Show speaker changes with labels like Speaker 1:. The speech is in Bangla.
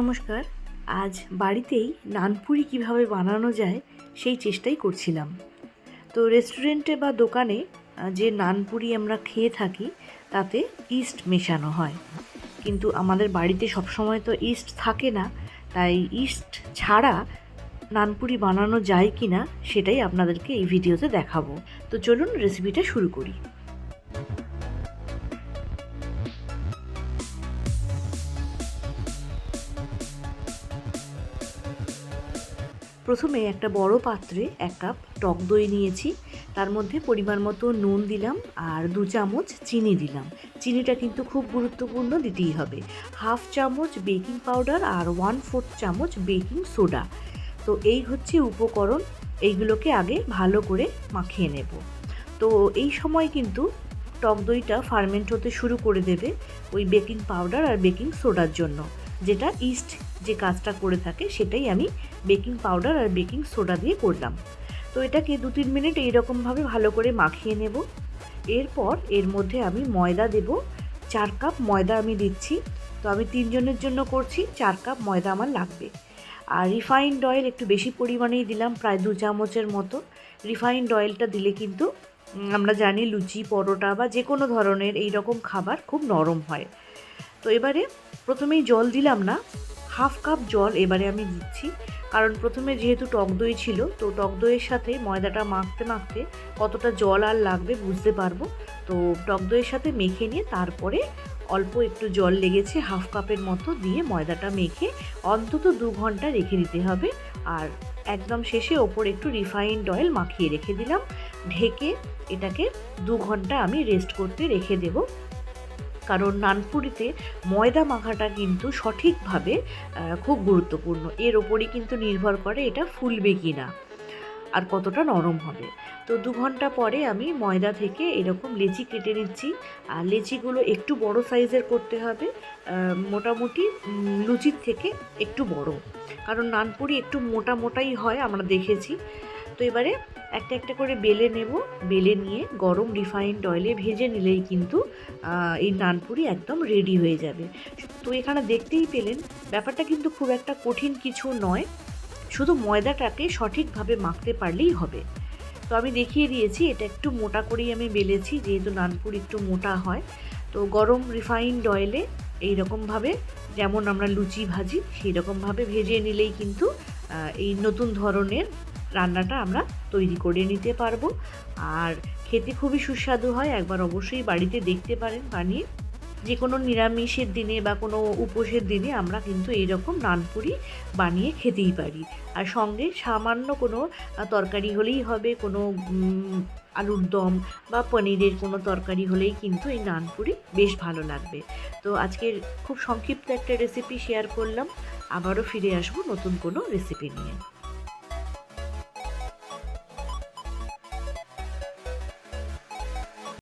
Speaker 1: নমস্কার, আজ বাড়িতেই নানপুরি কীভাবে বানানো যায় সেই চেষ্টাই করছিলাম। তো রেস্টুরেন্টে বা দোকানে যে নানপুরি আমরা খেয়ে থাকি, তাতে ইস্ট মেশানো হয়। কিন্তু আমাদের বাড়িতে সবসময় তো ইস্ট থাকে না, তাই ইস্ট ছাড়া নানপুরি বানানো যায় কি না সেটাই আপনাদেরকে এই ভিডিওতে দেখাবো। তো চলুন রেসিপিটা শুরু করি। প্রথমে একটা বড় পাত্রে এক কাপ টক দই নিয়েছি। তার মধ্যে পরিমাণ মতো নুন দিলাম আর দু চামচ চিনি দিলাম। চিনিটা কিন্তু খুব গুরুত্বপূর্ণ দিতেই হবে। হাফ চামচ বেকিং পাউডার আর ওয়ান ফোর্থ চামচ বেকিং সোডা। তো এই হচ্ছে উপকরণ। এইগুলোকে আগে ভালো করে মাখিয়ে নেব। তো এই সময় কিন্তু টক দইটা ফার্মেন্ট হতে শুরু করে দেবে ওই বেকিং পাউডার আর বেকিং সোডার জন্য। যেটা ইস্ট যে কাজটা করে থাকে, সেটাই আমি বেকিং পাউডার আর বেকিং সোডা দিয়ে করলাম। তো এটাকে দু তিন মিনিট এইরকমভাবে ভালো করে মাখিয়ে নেব। এরপর এর মধ্যে আমি ময়দা দেব। চার কাপ ময়দা আমি দিচ্ছি। তো আমি তিনজনের জন্য করছি, চার কাপ ময়দা আমার লাগবে। আর রিফাইন্ড অয়েল একটু বেশি পরিমাণেই দিলাম, প্রায় দু চামচের মতো। রিফাইন্ড অয়েলটা দিলে কিন্তু আমরা জানি লুচি, পরোটা বা যে কোনো ধরনের এই রকম খাবার খুব নরম হয়। তো এবারে প্রথমেই জল দিলাম না, হাফ কাপ জল এবারে আমি দিচ্ছি। কারণ প্রথমে যেহেতু টক দই ছিল, তো টক দইয়ের সাথে ময়দাটা মাখতে মাখতে কতটা জল আর লাগবে বুঝতে পারব। তো টক দইয়ের সাথে মেখে নিয়ে তারপরে অল্প একটু জল লেগেছে হাফ কাপের মতো দিয়ে ময়দাটা মেখে অন্তত দু ঘণ্টা রেখে দিতে হবে। আর একদম শেষে ওপর একটু রিফাইন্ড অয়েল মাখিয়ে রেখে দিলাম। ঢেকে এটাকে দু ঘণ্টা আমি রেস্ট করতে রেখে দেব। কারণ নানপুরিতে ময়দা মাখাটা কিন্তু সঠিকভাবে খুব গুরুত্বপূর্ণ। এর ওপরই কিন্তু নির্ভর করে এটা ফুলবে কি না আর কতটা নরম হবে। তো দু ঘণ্টা পরে আমি ময়দা থেকে এরকম লেচি কেটে নিচ্ছি। আর লেচিগুলো একটু বড় সাইজের করতে হবে মোটামুটি লুচির থেকে একটু বড়। কারণ নানপুরি একটু মোটা মোটাই হয়, আমরা দেখেছি। এবারে একটা একটা করে বেলে নেব। বেলে নিয়ে গরম রিফাইন্ড অয়েলে ভেজে নিলেই কিন্তু এই নানপুরি একদম রেডি হয়ে যাবে। তো এখানে দেখতেই পেলেন, ব্যাপারটা কিন্তু খুব একটা কঠিন কিছু নয়। শুধু ময়দাটাকে সঠিকভাবে মাখতে পারলেই হবে। তো আমি দেখিয়ে দিয়েছি, এটা একটু মোটা করেই আমি বেলেছি, যেহেতু নানপুরি একটু মোটা হয়। তো গরম রিফাইন্ড অয়েলে এই রকমভাবে যেমন আমরা লুচি ভাজি সেই রকমভাবে ভেজে নিলেই কিন্তু এই নতুন ধরনের রান্নাটা আমরা তৈরি করে নিতে পারব। আর খেতে খুবই সুস্বাদু হয়, একবার অবশ্যই বাড়িতে দেখতে পারেন বানিয়ে। যে কোনো নিরামিষের দিনে বা কোনো উপোসের দিনে আমরা কিন্তু এইরকম নানপুরি বানিয়ে খেতেই পারি। আর সঙ্গে সামান্য কোনো তরকারি হলেই হবে, কোনো আলুর দম বা পনিরের কোনো তরকারি হলেই কিন্তু এই নানপুরি বেশ ভালো লাগবে। তো আজকের খুব সংক্ষিপ্ত একটা রেসিপি শেয়ার করলাম। আবারও ফিরে আসব নতুন কোনো রেসিপি নিয়ে।